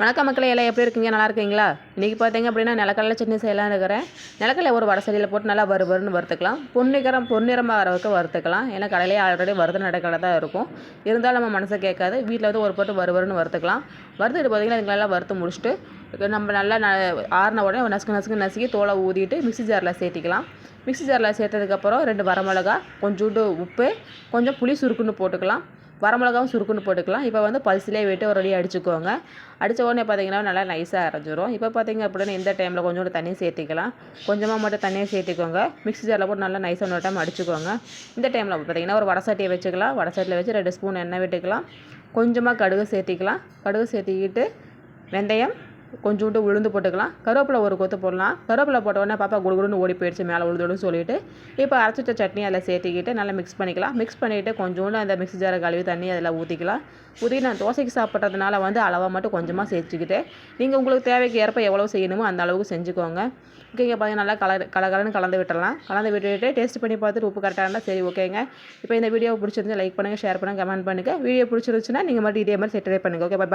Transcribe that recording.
வணக்கம் மக்களே எல்லாம் எப்படி இருக்கீங்க? நல்லா இருக்கீங்களா? இன்றைக்கி பார்த்தீங்க அப்படின்னா நிலக்கடலை சட்னி செய்யலாம் இருக்கிறேன். நிலக்கடலை ஒரு வடை போட்டு நல்லா வறு வறுன்னு வறுத்துக்கலாம். பொன்னிகரம் பொன்னிறமாக வர வரைக்கும் வறுத்துக்கலாம். ஏன்னா கடையிலே ஆல்ரெடி வறுத்து நடக்கடை தான் இருக்கும். இருந்தாலும் நம்ம மனசை கேட்காது. வீட்டில் வந்து ஒரு போட்டு வறு வறுத்துக்கலாம். வறுத்துட்டு பார்த்தீங்கன்னா இதுங்களெல்லாம் வறுத்து முடிச்சுட்டு நம்ம நல்லா ந ஆறின உடனே நசுக்கு நசுக்கு நசுக்கி தோலை ஊதிட்டு மிக்ஸி ஜாரில் சேர்த்திக்கலாம். மிக்ஸி ஜாரில் சேர்த்ததுக்கப்புறம் ரெண்டு வரமிளகா கொஞ்சோண்டு உப்பு கொஞ்சம் புளி சுருக்குன்னு போட்டுக்கலாம். வரமிளகாவும் சுருக்குன்னு போட்டுக்கலாம். இப்போ வந்து பல்சிலே விட்டு ஒரு அடி அடிச்சுக்கோங்க. அடித்த உடனே பார்த்தீங்கன்னா நல்லா நைஸாக அரைஞ்சிரும். இப்போ பார்த்தீங்க அப்படின்னா இந்த டைமில் கொஞ்சோண்டு தண்ணி சேர்த்திக்கலாம். கொஞ்சமாக மட்டும் தண்ணியை சேர்த்திக்கோங்க. மிக்ஸி ஜாரில் போட்டு நல்லா நைஸாக ஒரு டைம் அடிச்சுக்கோங்க. இந்த டைமில் பார்த்தீங்கன்னா ஒரு வடை சட்டியை வச்சுக்கலாம். வடை சட்டியில் வச்சு ரெண்டு ஸ்பூன் எண்ணெய் விட்டுக்கலாம். கொஞ்சமாக கடுகு சேர்த்திக்கலாம். கடுகு சேர்த்திக்கிட்டு வெந்தயம் கொஞ்சோண்டு உளுந்து போட்டுக்கலாம். கருவேப்பிலை ஒரு கொத்து போடலாம். கருவேப்பிலை போட்ட உடனே பாப்பா குடுகுடுன்னு ஓடி போயிடுச்சு மேலே உழுதுடுன்னு சொல்லிட்டு. இப்போ அரைச்சிட்ட சட்னி அதில் சேர்த்திக்கிட்டு நல்லா மிக்ஸ் பண்ணிக்கலாம். மிக்ஸ் பண்ணிவிட்டு கொஞ்சோண்டு அந்த மிக்ஸி ஜாரை கழுவி தண்ணி அதில் ஊற்றிக்கலாம் ஊற்றி நான் தோசைக்கு சாப்பிட்றதுனால வந்து அளவாக மட்டும் கொஞ்சமாக சேர்த்துக்கிட்டு நீங்கள் உங்களுக்கு தேவைக்கு ஏற்ப எவ்வளோ செய்யணுமோ அந்த அளவுக்கு செஞ்சுக்கோங்க. ஓகேங்க பார்த்தீங்கன்னா நல்லா கலர் கலகலன்னு கலந்து விட்டுடலாம். கலந்து விட்டுட்டு டேஸ்ட் பண்ணி பார்த்துட்டு உப்பு கரெக்டாக இருந்தால் சரி ஓகேங்க. இப்போ இந்த வீடியோ பிடிச்சிருந்தா லைக் பண்ணுங்கள் ஷேர் பண்ணுங்கள் கமெண்ட் பண்ணுங்கள் வீடியோ பிடிச்சிருந்துச்சுன்னா நீங்கள் மட்டும் இதே மாதிரி செட் பண்ணுங்கள் ஓகே பாய்